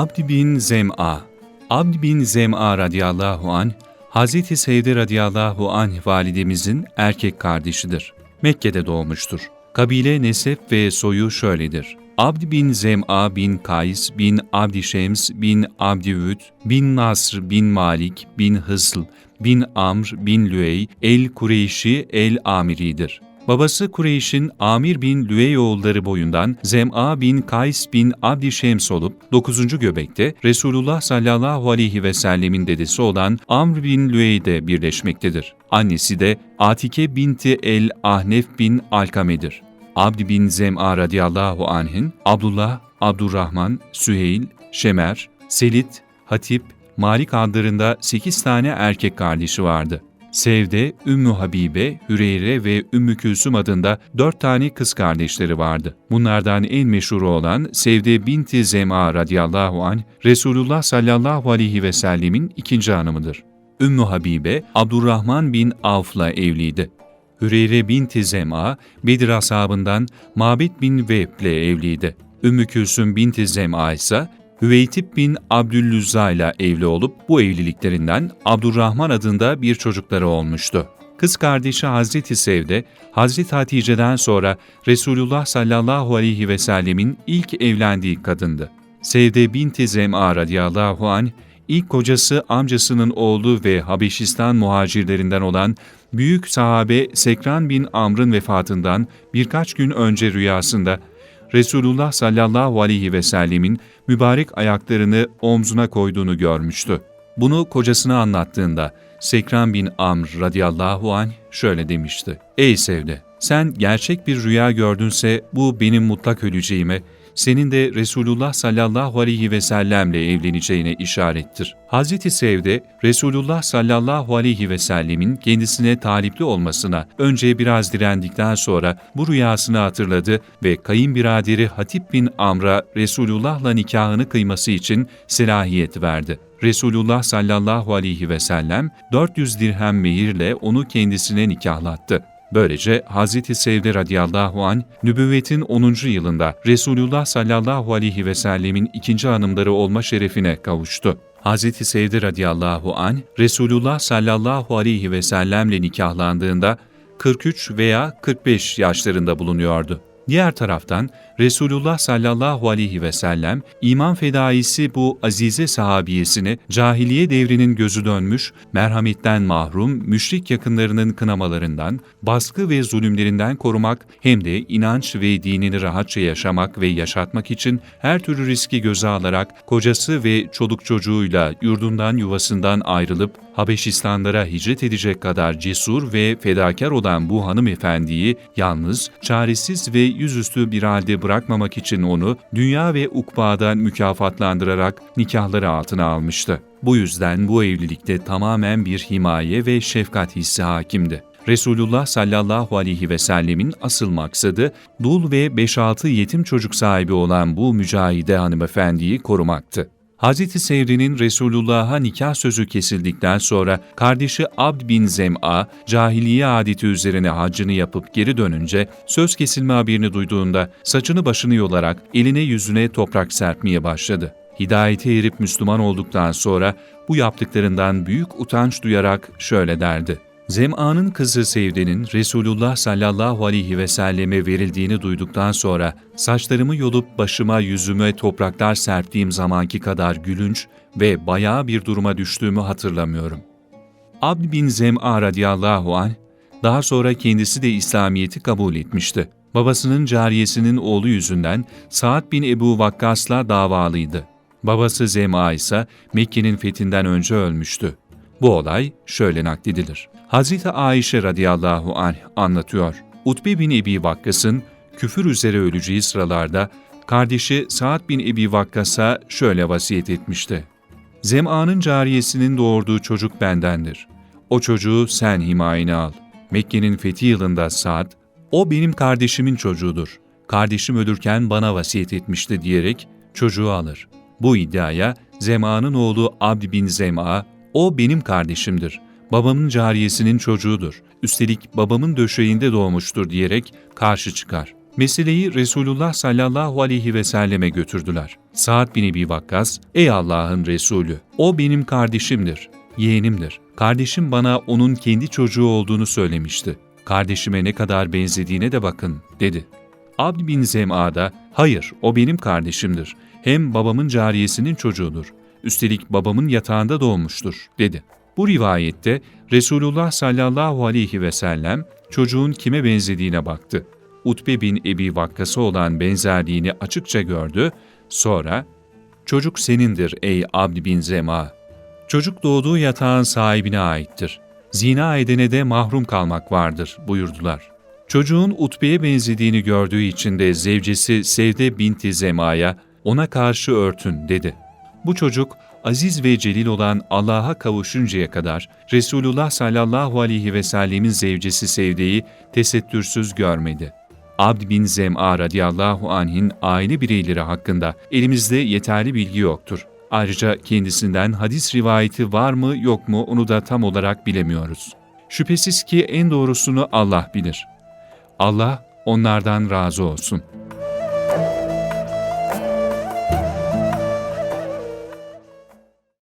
Abd bin Zem'a Abd bin Zem'a radıyallahu anh, Hazreti Sevde radıyallahu anh validemizin erkek kardeşidir. Mekke'de doğmuştur. Kabile, nesep ve soyu şöyledir. Abd bin Zem'a bin Kays bin Abdi Şems bin Abdivüt bin Nasr bin Malik bin Hısl bin Amr bin Lüey el-Kureyşi el-Amiri'dir. Babası Kureyş'in Amir bin Lüey oğulları boyundan Zem'a bin Kays bin Abdi Şems olup 9. göbekte Resulullah sallallahu aleyhi ve sellemin dedesi olan Amr bin Lüey'de birleşmektedir. Annesi de Atike binti el-Ahnef bin Alkame'dir. Abd bin Zem'a radıyallahu anh'in Abdullah, Abdurrahman, Süheyl, Şemer, Selit, Hatip, Malik adlarında 8 tane erkek kardeşi vardı. Sevde, Ümmü Habibe, Hüreyre ve Ümmü Külsüm adında dört tane kız kardeşleri vardı. Bunlardan en meşhuru olan Sevde binti Zema radıyallahu anh, Resulullah sallallahu aleyhi ve sellemin ikinci hanımıdır. Ümmü Habibe, Abdurrahman bin Avf'la evliydi. Hüreyre binti Zema, Bedir ashabından Mabit bin Vehb ile evliydi. Ümmü Külsüm binti Zema ise Hüveytip bin Abdüllüzza ile evli olup bu evliliklerinden Abdurrahman adında bir çocukları olmuştu. Kız kardeşi Hazreti Sevde, Hazreti Hatice'den sonra Resulullah sallallahu aleyhi ve sellemin ilk evlendiği kadındı. Sevde binti Zem'a radıyallahu anh, ilk kocası amcasının oğlu ve Habeşistan muhacirlerinden olan büyük sahabe Sekran bin Amr'ın vefatından birkaç gün önce rüyasında Resulullah sallallahu aleyhi ve sellemin mübarek ayaklarını omzuna koyduğunu görmüştü. Bunu kocasına anlattığında Sekran bin Amr radıyallahu anh şöyle demişti. Ey Sevde! Sen gerçek bir rüya gördünse bu benim mutlak öleceğime, senin de Resulullah sallallahu aleyhi ve sellemle evleneceğine işarettir. Hazreti Sevde, Resulullah sallallahu aleyhi ve sellemin kendisine talipli olmasına önce biraz direndikten sonra bu rüyasını hatırladı ve kayınbiraderi Hatip bin Amr'a Resulullah'la nikahını kıyması için selahiyet verdi. Resulullah sallallahu aleyhi ve sellem 400 dirhem mehirle onu kendisine nikahlattı. Böylece Hz. Sevde radıyallahu an nübüvvetin 10. yılında Resulullah sallallahu aleyhi ve sellemin ikinci hanımları olma şerefine kavuştu. Hz. Sevde radıyallahu an Resulullah sallallahu aleyhi ve sellemle nikahlandığında 43 veya 45 yaşlarında bulunuyordu. Diğer taraftan Resulullah sallallahu aleyhi ve sellem iman fedaisi bu azize sahabiyesini cahiliye devrinin gözü dönmüş, merhametten mahrum, müşrik yakınlarının kınamalarından, baskı ve zulümlerinden korumak hem de inanç ve dinini rahatça yaşamak ve yaşatmak için her türlü riski göze alarak kocası ve çoluk çocuğuyla yurdundan yuvasından ayrılıp Habeşistanlara hicret edecek kadar cesur ve fedakar olan bu hanımefendiyi yalnız, çaresiz ve yüzüstü bir halde bırakmamak için onu dünya ve ukbada mükafatlandırarak nikahları altına almıştı. Bu yüzden bu evlilikte tamamen bir himaye ve şefkat hissi hakimdi. Resulullah sallallahu aleyhi ve sellemin asıl maksadı dul ve 5-6 yetim çocuk sahibi olan bu mücahide hanımefendiyi korumaktı. Hz. Sevri'nin Resulullah'a nikah sözü kesildikten sonra kardeşi Abd bin Zem'a, cahiliye adeti üzerine haccını yapıp geri dönünce söz kesilme haberini duyduğunda saçını başını yolarak eline yüzüne toprak serpmeye başladı. Hidayete erip Müslüman olduktan sonra bu yaptıklarından büyük utanç duyarak şöyle derdi. Zem'a'nın kızı Sevde'nin Resulullah sallallahu aleyhi ve selleme verildiğini duyduktan sonra saçlarımı yolup başıma yüzüme topraklar serptiğim zamanki kadar gülünç ve bayağı bir duruma düştüğümü hatırlamıyorum. Abd bin Zem'a radıyallahu anh daha sonra kendisi de İslamiyet'i kabul etmişti. Babasının cariyesinin oğlu yüzünden Sa'd bin Ebu Vakkas'la davalıydı. Babası Zem'a ise Mekke'nin fethinden önce ölmüştü. Bu olay şöyle nakledilir. Hazreti Ayşe radıyallahu anh anlatıyor. Utbe bin Ebi Vakkas'ın küfür üzere öleceği sıralarda kardeşi Sa'd bin Ebi Vakkas'a şöyle vasiyet etmişti. Zem'anın cariyesinin doğurduğu çocuk bendendir. O çocuğu sen himayene al. Mekke'nin fethi yılında Sa'd, o benim kardeşimin çocuğudur. Kardeşim ölürken bana vasiyet etmişti diyerek çocuğu alır. Bu iddiaya Zem'a'nın oğlu Abd bin Zem'a, o benim kardeşimdir. Babamın cariyesinin çocuğudur. Üstelik babamın döşeğinde doğmuştur diyerek karşı çıkar. Meseleyi Resulullah sallallahu aleyhi ve selleme götürdüler. Sa'd bin Ebi Vakkas, ''Ey Allah'ın Resulü, o benim kardeşimdir, yeğenimdir. Kardeşim bana onun kendi çocuğu olduğunu söylemişti. Kardeşime ne kadar benzediğine de bakın.'' dedi. Abd bin Zem'a da, ''Hayır, o benim kardeşimdir. Hem babamın cariyesinin çocuğudur. Üstelik babamın yatağında doğmuştur.'' dedi. Bu rivayette Resulullah sallallahu aleyhi ve sellem çocuğun kime benzediğine baktı. Utbe bin Ebi Vakkas'a olan benzerliğini açıkça gördü. Sonra, ''Çocuk senindir ey Abd bin Zema. Çocuk doğduğu yatağın sahibine aittir. Zina edene de mahrum kalmak vardır.'' buyurdular. Çocuğun Utbe'ye benzediğini gördüğü için de zevcesi Sevde binti Zema'ya ona karşı örtün dedi. Bu çocuk aziz ve celil olan Allah'a kavuşuncaya kadar Resulullah sallallahu aleyhi ve sellemin zevcesi Sevde'yi tesettürsüz görmedi. Abd bin Zem'a radıyallahu anh'in aile bireyleri hakkında elimizde yeterli bilgi yoktur. Ayrıca kendisinden hadis rivayeti var mı yok mu onu da tam olarak bilemiyoruz. Şüphesiz ki en doğrusunu Allah bilir. Allah onlardan razı olsun.''